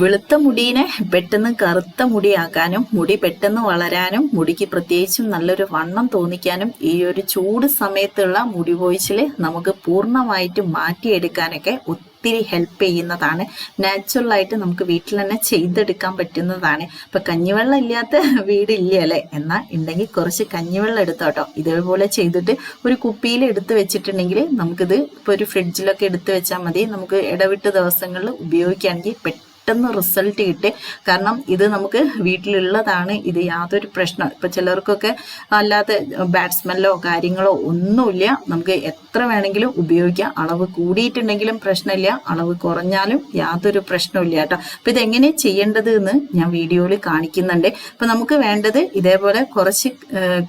വെളുത്ത മുടീനെ പെട്ടെന്ന് കറുത്ത മുടിയാക്കാനും മുടി പെട്ടെന്ന് വളരാനും മുടിക്ക് പ്രത്യേകിച്ചും നല്ലൊരു വണ്ണം തോന്നിക്കാനും ഈ ഒരു ചൂട് സമയത്തുള്ള മുടി പോയിച്ചിൽ നമുക്ക് പൂർണമായിട്ട് മാറ്റിയെടുക്കാനൊക്കെ ഒത്തിരി ഹെൽപ്പ് ചെയ്യുന്നതാണ്. നാച്ചുറലായിട്ട് നമുക്ക് വീട്ടിൽ തന്നെ ചെയ്തെടുക്കാൻ പറ്റുന്നതാണ്. ഇപ്പൊ കഞ്ഞിവെള്ളം ഇല്ലാത്ത വീടില്ല അല്ലേ? എന്നാൽ ഉണ്ടെങ്കിൽ കുറച്ച് കഞ്ഞിവെള്ളം എടുത്തോട്ടോ ഇതേപോലെ ചെയ്തിട്ട് ഒരു കുപ്പിയിൽ എടുത്ത് വെച്ചിട്ടുണ്ടെങ്കിൽ നമുക്കിത് ഇപ്പൊ ഒരു ഫ്രിഡ്ജിലൊക്കെ എടുത്ത് വെച്ചാൽ മതി. നമുക്ക് ഇടവിട്ട് ദിവസങ്ങളിൽ ഉപയോഗിക്കുകയാണെങ്കിൽ പെട്ടെന്ന് പെട്ടെന്ന് റിസൾട്ട് കിട്ടി. കാരണം ഇത് നമുക്ക് വീട്ടിലുള്ളതാണ്. ഇത് യാതൊരു പ്രശ്നം. ഇപ്പം ചിലർക്കൊക്കെ അല്ലാത്ത ബാഡ് കാര്യങ്ങളോ ഒന്നുമില്ല. നമുക്ക് എത്ര വേണമെങ്കിലും ഉപയോഗിക്കാം. അളവ് കൂടിയിട്ടുണ്ടെങ്കിലും പ്രശ്നമില്ല. അളവ് കുറഞ്ഞാലും യാതൊരു പ്രശ്നമില്ല കേട്ടോ. അപ്പം ഇത് എങ്ങനെ ചെയ്യേണ്ടത് എന്ന് ഞാൻ വീഡിയോയിൽ കാണിക്കുന്നുണ്ട്. അപ്പം നമുക്ക് വേണ്ടത് ഇതേപോലെ കുറച്ച്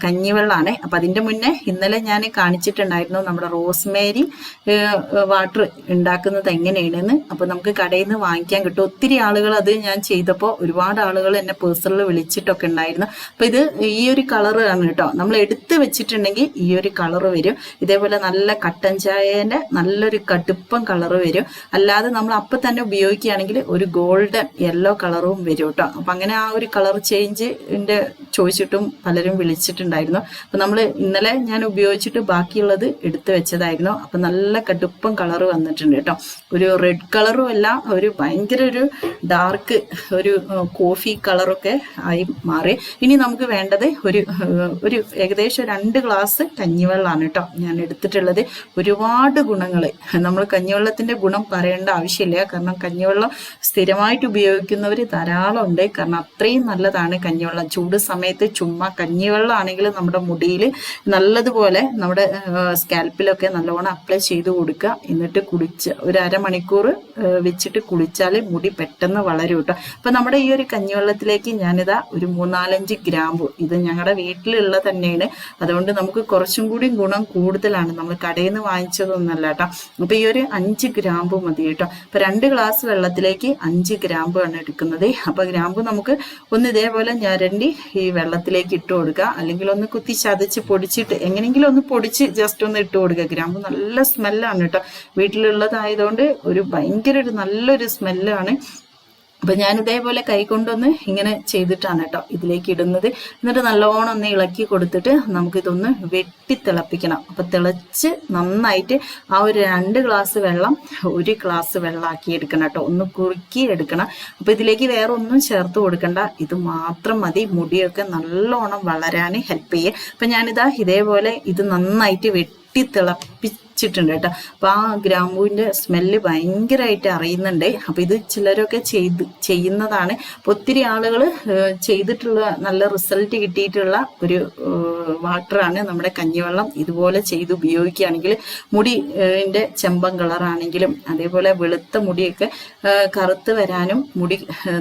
കഞ്ഞിവെള്ളമാണ്. അപ്പം അതിന്റെ മുന്നേ ഇന്നലെ ഞാൻ കാണിച്ചിട്ടുണ്ടായിരുന്നു നമ്മുടെ റോസ്മേരി വാട്ടർ ഉണ്ടാക്കുന്നത് എങ്ങനെയാണെന്ന്. അപ്പം നമുക്ക് കടയിൽ നിന്ന് വാങ്ങിക്കാൻ കിട്ടും. ഒത്തിരി ആളുകൾ അത് ഞാൻ ചെയ്തപ്പോൾ ഒരുപാട് ആളുകൾ എന്നെ പേഴ്സണൽ വിളിച്ചിട്ടൊക്കെ ഉണ്ടായിരുന്നു. അപ്പോൾ ഇത് ഈ ഒരു കളർ ആണ് കേട്ടോ. നമ്മൾ എടുത്ത് വെച്ചിട്ടുണ്ടെങ്കിൽ ഈ ഒരു കളർ വരും. ഇതേപോലെ നല്ല കട്ടൻ ചായേന്റെ നല്ലൊരു കടുപ്പം കളർ വരും. അല്ലാതെ നമ്മൾ അപ്പം തന്നെ ഉപയോഗിക്കുകയാണെങ്കിൽ ഒരു ഗോൾഡൻ യെല്ലോ കളറും വരും കേട്ടോ. അപ്പം അങ്ങനെ ആ ഒരു കളർ ചേഞ്ച് എന്റെ ചോദിച്ചിട്ടും പലരും വിളിച്ചിട്ടുണ്ടായിരുന്നു. അപ്പം നമ്മൾ ഇന്നലെ ഞാൻ ഉപയോഗിച്ചിട്ട് ബാക്കിയുള്ളത് എടുത്തു വെച്ചതായിരുന്നു. അപ്പം നല്ല കടുപ്പം കളർ വന്നിട്ടുണ്ട് കേട്ടോ. ഒരു റെഡ് കളറും അല്ല ഒരു ഭയങ്കര ഒരു ഡാർക്ക് ഒരു കോഫി കളറൊക്കെ ആയി മാറി. ഇനി നമുക്ക് വേണ്ടത് ഒരു ഒരു ഏകദേശം രണ്ട് ഗ്ലാസ് കഞ്ഞിവെള്ളമാണ് കേട്ടോ ഞാൻ എടുത്തിട്ടുള്ളത്. ഒരുപാട് ഗുണങ്ങൾ നമ്മൾ കഞ്ഞിവെള്ളത്തിന്റെ ഗുണം പറയേണ്ട ആവശ്യമില്ല. കാരണം കഞ്ഞിവെള്ളം സ്ഥിരമായിട്ട് ഉപയോഗിക്കുന്നവർ ധാരാളം ഉണ്ട്. കാരണം അത്രയും നല്ലതാണ് കഞ്ഞിവെള്ളം. ചൂട് സമയത്ത് ചുമ്മാ കഞ്ഞിവെള്ളം ആണെങ്കിൽ നമ്മുടെ മുടിയിൽ നല്ലതുപോലെ നമ്മുടെ സ്കാൽപ്പിലൊക്കെ നല്ലോണം അപ്ലൈ ചെയ്ത് കൊടുക്കുക. എന്നിട്ട് കുളിച്ച് ഒരു അരമണിക്കൂർ വെച്ചിട്ട് കുളിച്ചാൽ മുടി പെട്ടെന്ന് വളരും കേട്ടോ അപ്പൊ നമ്മുടെ ഈ ഒരു കഞ്ഞിവെള്ളത്തിലേക്ക് ഞാനിതാ ഒരു മൂന്നാലഞ്ച് ഗ്രാമ്പു. ഇത് ഞങ്ങളുടെ വീട്ടിലുള്ള തന്നെയാണ്. അതുകൊണ്ട് നമുക്ക് കുറച്ചും കൂടി ഗുണം കൂടുതലാണ്. നമ്മൾ കടയിൽ നിന്ന് വാങ്ങിച്ചതൊന്നല്ല കേട്ടോ അപ്പൊ ഈ ഒരു അഞ്ച് ഗ്രാമ്പു മതി കേട്ടോ അപ്പൊ രണ്ട് ഗ്ലാസ് വെള്ളത്തിലേക്ക് അഞ്ച് ഗ്രാമ്പു ആണ് എടുക്കുന്നത്. അപ്പൊ ഗ്രാമ്പു നമുക്ക് ഒന്ന് ഇതേപോലെ ഞരണ്ടി ഈ വെള്ളത്തിലേക്ക് ഇട്ട് കൊടുക്കുക അല്ലെങ്കിൽ ഒന്ന് കുത്തി ചതച്ച് പൊടിച്ചിട്ട് എങ്ങനെയെങ്കിലും ഒന്ന് പൊടിച്ച് ജസ്റ്റ് ഒന്ന് ഇട്ട് കൊടുക്കുക ഗ്രാമ്പു നല്ല സ്മെല്ലാണ് കേട്ടോ വീട്ടിലുള്ളതായതുകൊണ്ട് ഒരു ഭയങ്കര ഒരു നല്ലൊരു സ്മെല്ലാണ് അപ്പൊ ഞാൻ ഇതേപോലെ കൈ കൊണ്ടൊന്ന് ഇങ്ങനെ ചെയ്തിട്ടാണ് കേട്ടോ ഇതിലേക്ക് ഇടുന്നത്. എന്നിട്ട് നല്ലോണം ഒന്ന് ഇളക്കി കൊടുത്തിട്ട് നമുക്കിതൊന്ന് വെട്ടി തിളപ്പിക്കണം. അപ്പൊ തിളച്ച് നന്നായിട്ട് ആ ഒരു രണ്ട് ഗ്ലാസ് വെള്ളം ഒരു ഗ്ലാസ് വെള്ളമാക്കി എടുക്കണം കേട്ടോ. ഒന്ന് കുറുക്കി എടുക്കണം. അപ്പൊ ഇതിലേക്ക് വേറെ ഒന്നും ചേർത്ത് കൊടുക്കണ്ട. ഇത് മാത്രം മതി. മുടിയൊക്കെ നല്ലോണം വളരാൻ ഹെൽപ്പ് ചെയ്യുക അപ്പൊ ഞാനിതാ ഇതേപോലെ ഇത് നന്നായിട്ട് വെട്ടി തിളപ്പിച്ചിട്ടുണ്ട് കേട്ടോ. അപ്പൊ ആ ഗ്രാമ്പൂവിന്റെ സ്മെല്ല് ഭയങ്കരമായിട്ട് അറിയുന്നുണ്ട്. അപ്പൊ ഇത് ചിലരൊക്കെ ചെയ്ത് ചെയ്യുന്നതാണ്. അപ്പൊ ഒത്തിരി ആളുകൾ ചെയ്തിട്ടുള്ള നല്ല റിസൾട്ട് കിട്ടിയിട്ടുള്ള ഒരു വാട്ടറാണ് നമ്മുടെ കഞ്ഞിവെള്ളം. ഇതുപോലെ ചെയ്ത് ഉപയോഗിക്കുകയാണെങ്കിൽ മുടിന്റെ ചെമ്പം കളറാണെങ്കിലും അതേപോലെ വെളുത്ത മുടിയൊക്കെ കറുത്ത് വരാനും മുടി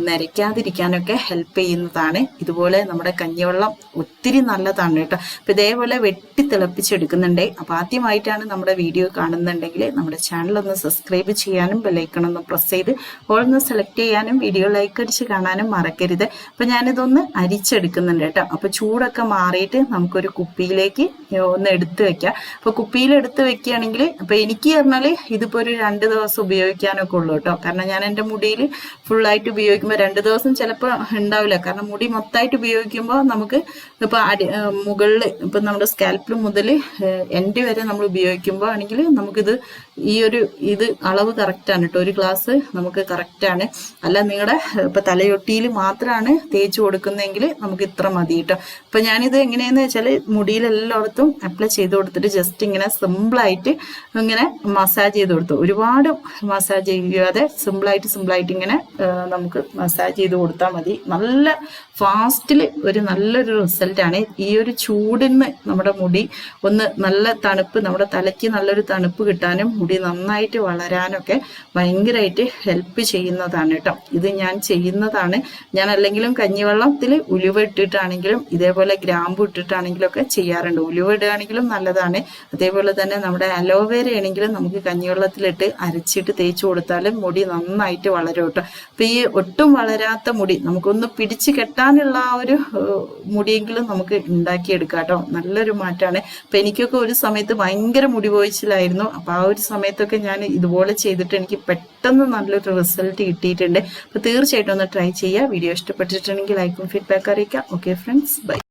നരയ്ക്കാതിരിക്കാനൊക്കെ ഹെൽപ്പ് ചെയ്യുന്നതാണ്. ഇതുപോലെ നമ്മുടെ കഞ്ഞിവെള്ളം ഒത്തിരി നല്ലതാണ് കേട്ടോ. അപ്പൊ ഇതേപോലെ വെട്ടി തിളപ്പിച്ചെടുക്കുന്നുണ്ട്. അപ്പൊ ആദ്യമായിട്ടാണ് നമ്മുടെ വീഡിയോ കാണുന്നുണ്ടെങ്കിൽ നമ്മുടെ ചാനൽ ഒന്ന് സബ്സ്ക്രൈബ് ചെയ്യാനും ബെലൈക്കൺ ഒന്ന് പ്രസ് ചെയ്ത് ഓൾ ഒന്ന് സെലക്ട് ചെയ്യാനും വീഡിയോ ലൈക്ക് അടിച്ച് കാണാനും മറക്കരുത്. അപ്പം ഞാനിതൊന്ന് അരിച്ചെടുക്കുന്നുണ്ട് കേട്ടോ. അപ്പോൾ ചൂടൊക്കെ മാറിയിട്ട് നമുക്കൊരു കുപ്പിയിലേക്ക് ഒന്ന് എടുത്ത് വെക്കാം. അപ്പോൾ കുപ്പിയിൽ എടുത്ത് വെക്കുകയാണെങ്കിൽ അപ്പോൾ എനിക്ക് പറഞ്ഞാൽ ഇതിപ്പോൾ ഒരു രണ്ട് ദിവസം ഉപയോഗിക്കാനൊക്കെ ഉള്ളൂ കേട്ടോ. കാരണം ഞാൻ എന്റെ മുടിയിൽ ഫുള്ളായിട്ട് ഉപയോഗിക്കുമ്പോൾ രണ്ട് ദിവസം ചിലപ്പോൾ ഉണ്ടാവില്ല. കാരണം മുടി മൊത്തമായിട്ട് ഉപയോഗിക്കുമ്പോൾ നമുക്ക് ഇപ്പോൾ അടി മുകളിൽ ഇപ്പം നമ്മുടെ സ്കാൽപ്പിൽ മുതൽ എൻഡ് വരെ നമ്മൾ ഉപയോഗിക്കുമ്പോൾ ആണെങ്കിൽ നമുക്കിത് ഈ ഒരു ഇത് അളവ് കറക്റ്റാണ് കേട്ടോ ഒരു ഗ്ലാസ് നമുക്ക് കറക്റ്റാണ് അല്ല നിങ്ങളുടെ ഇപ്പൊ തലയൊട്ടിയിൽ മാത്രമാണ് തേച്ച് കൊടുക്കുന്നതെങ്കിൽ നമുക്ക് ഇത്ര മതി കേട്ടോ അപ്പൊ ഞാനിത് എങ്ങനെയാന്ന് വെച്ചാൽ മുടിയിൽ എല്ലായിടത്തും അപ്ലൈ ചെയ്ത് കൊടുത്തിട്ട് ജസ്റ്റ് ഇങ്ങനെ സിമ്പിളായിട്ട് ഇങ്ങനെ മസാജ് ചെയ്ത് കൊടുത്തു. ഒരുപാട് മസാജ് ചെയ്യാതെ സിമ്പിളായിട്ട് സിമ്പിളായിട്ട് ഇങ്ങനെ നമുക്ക് മസാജ് ചെയ്ത് കൊടുത്താൽ മതി. നല്ല ഫാസ്റ്റിൽ ഒരു നല്ലൊരു റിസൾട്ടാണ് ഈ ഒരു ചൂടിന് നമ്മുടെ മുടി ഒന്ന് നല്ല തണുപ്പ് നമ്മുടെ തലയ്ക്ക് നല്ലൊരു തണുപ്പ് കിട്ടാനും മുടി നന്നായിട്ട് വളരാനൊക്കെ ഭയങ്കരമായിട്ട് ഹെൽപ്പ് ചെയ്യുന്നതാണ് കേട്ടോ. ഇത് ഞാൻ ചെയ്യുന്നതാണ്. ഞാൻ അല്ലെങ്കിലും കഞ്ഞിവെള്ളത്തിൽ ഉലുവ ഇട്ടിട്ടാണെങ്കിലും ഇതേപോലെ ഗ്രാമ്പു ഇട്ടിട്ടാണെങ്കിലും ഒക്കെ ചെയ്യാറുണ്ട്. ഉലുവ ഇടുകയാണെങ്കിലും നല്ലതാണ്. അതേപോലെ തന്നെ നമ്മുടെ അലോവേര ആണെങ്കിലും നമുക്ക് കഞ്ഞിവെള്ളത്തിലിട്ട് അരച്ചിട്ട് തേച്ച് കൊടുത്താലും മുടി നന്നായിട്ട് വളരും കേട്ടോ. അപ്പൊ ഈ ഒട്ടും വളരാത്ത മുടി നമുക്കൊന്ന് പിടിച്ചു കെട്ടാനുള്ള ആ ഒരു മുടിയെങ്കിലും നമുക്ക് ഉണ്ടാക്കിയെടുക്കാം കേട്ടോ. നല്ലൊരു മാറ്റാണ് അപ്പൊ എനിക്കൊക്കെ ഒരു സമയത്ത് ഭയങ്കര മുടി പോയി കൊഴിച്ചിലായിരുന്നു അപ്പോൾ ആ ഒരു സമയത്തൊക്കെ ഞാൻ ഇതുപോലെ ചെയ്തിട്ട് എനിക്ക് പെട്ടെന്ന് നല്ലൊരു റിസൾട്ട് കിട്ടിയിട്ടുണ്ട്. അപ്പോൾ തീർച്ചയായിട്ടും ഒന്ന് ട്രൈ ചെയ്യുക. വീഡിയോ ഇഷ്ടപ്പെട്ടിട്ടുണ്ടെങ്കിൽ ലൈക്കും ഫീഡ്ബാക്ക് അറിയിക്കാം ഓക്കെ ഫ്രണ്ട്സ് ബൈ